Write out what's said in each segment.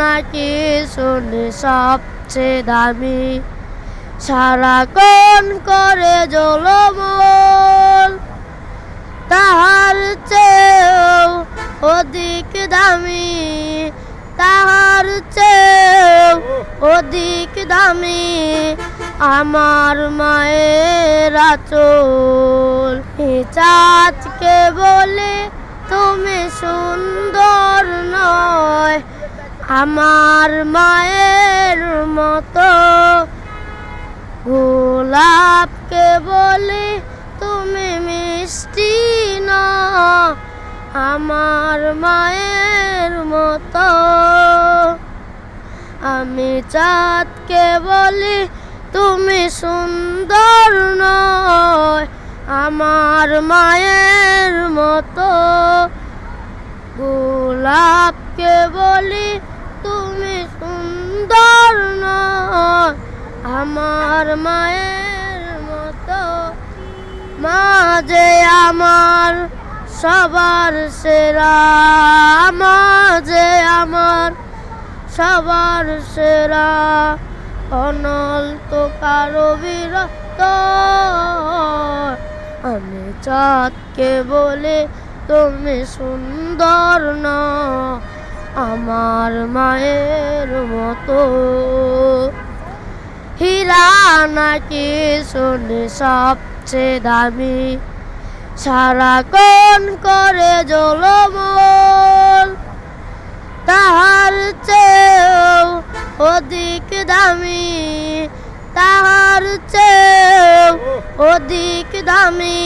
নাকি শুনে সবচেয়ে দামি? সারাক্ষণ করে জলমল, তাহার চেয়েও অধিক দামি। তাহার চেয়েও অধিক দামি আমার মায়ের আচল। চাঁদকে বলে তুমি সুন্দর নয় আমার মায়ের মতো। গোলাপকে বলে তুমি মিষ্টি না, আমার মায়ের মতো। আমি চাঁদকে বলি তুমি সুন্দর নয়, আমার মায়ের মতো। গোলাপকে বলি আমার মায়ের মতো মা যে আমার সবার সেরা মা যে আমার সবার সেরা। অনল তো কারও বিরক্ত, আমি চাঁদকে বলে তুমি সুন্দর না, আমার মায়ের মতো। হীরা নাকি শুনে সবচেয়ে দামি? সারা কোন করে জলমল, তাহার চেয়েও অধিক দামি। তাহার চেয়েও অধিক দামি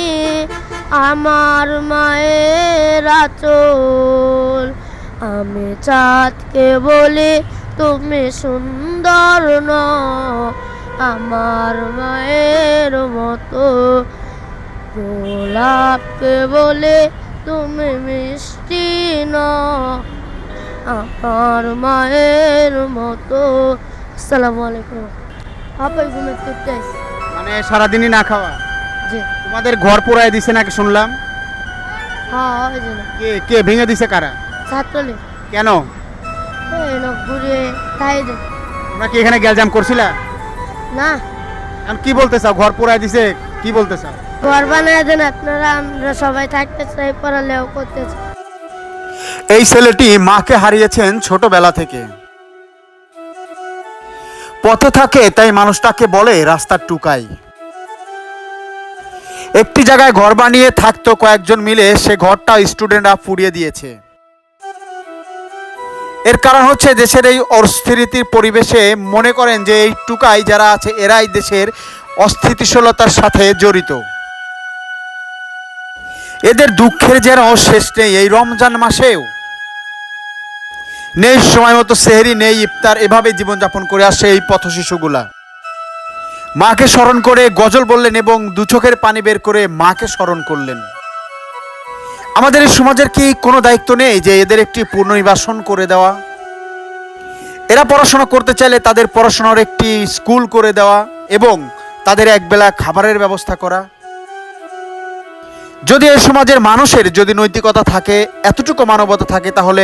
আমার মায়ের আচল। আমি চাঁদকে বলি তুমি সুন্দর ন আমার মায়ের মতো। গোলাপকে বলে তুমি মিষ্টি ন আমার মায়ের মতো। আসসালামু আলাইকুম। আপা ঘুমে তুলতে মানে সারাদিনই না খাওয়া? জি। তোমাদের ঘর পোড়ায় দিছে নাকি শুনলাম? হ্যাঁ কে কে ভেঙে দিছে কারা? ছাত্রলীগ। কেন? না ঘুরে তাই তোমরা কি এখানে গ্যালজাম করছিলা? না। এখন কি বলতে চাও? ঘর পোড়ায় দিছে কি বলতে চাও? ঘর বানায় দেন আপনারা আমরা সবাই থাকতে চাই পড়ালেও করতে চাই। এই ছেলেটি মাকে হারিয়েছেন ছোটবেলা থেকে। পথে থাকে তাই মানুষটাকে বলে রাস্তার টুকাই। একটি জায়গায় ঘর বানিয়ে থাকতো কয়েকজন মিলে সে ঘরটা স্টুডেন্টরা পুড়িয়ে দিয়েছে। এর কারণ হচ্ছে দেশের এই অস্থিতির পরিবেশে মনে করেন যে এই টুকাই যারা আছে, এরাই দেশের অস্থিতিশীলতার সাথে জড়িত। এদের দুঃখের যেন শেষ নেই এই রমজান মাসেও। নেই সময় মতো সেহেরি, নেই ইফতার, এভাবে জীবনযাপন করে আসে এই পথ শিশুগুলা। মাকে স্মরণ করে গজল বললেন এবং দু চোখের পানি বের করে মাকে স্মরণ করলেন। আমাদের এই সমাজের কি কোনো দায়িত্ব নেই যে এদের একটি পুনর্নিবাসন করে দেওয়া? এরা পড়াশোনা করতে চাইলে তাদের পড়াশোনার একটি স্কুল করে দেওয়া এবং তাদের একবেলা খাবারের ব্যবস্থা করা। যদি এই সমাজের মানুষের যদি নৈতিকতা থাকে, এতটুকু মানবতা থাকে, তাহলে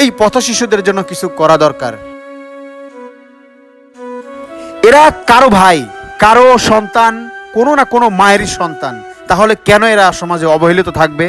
এই পথ শিশুদের জন্য কিছু করা দরকার। এরা কারও ভাই, কারও সন্তান, কোনো না কোনো মায়েরই সন্তান, তাহলে কেন এরা সমাজে অবহেলিত থাকবে?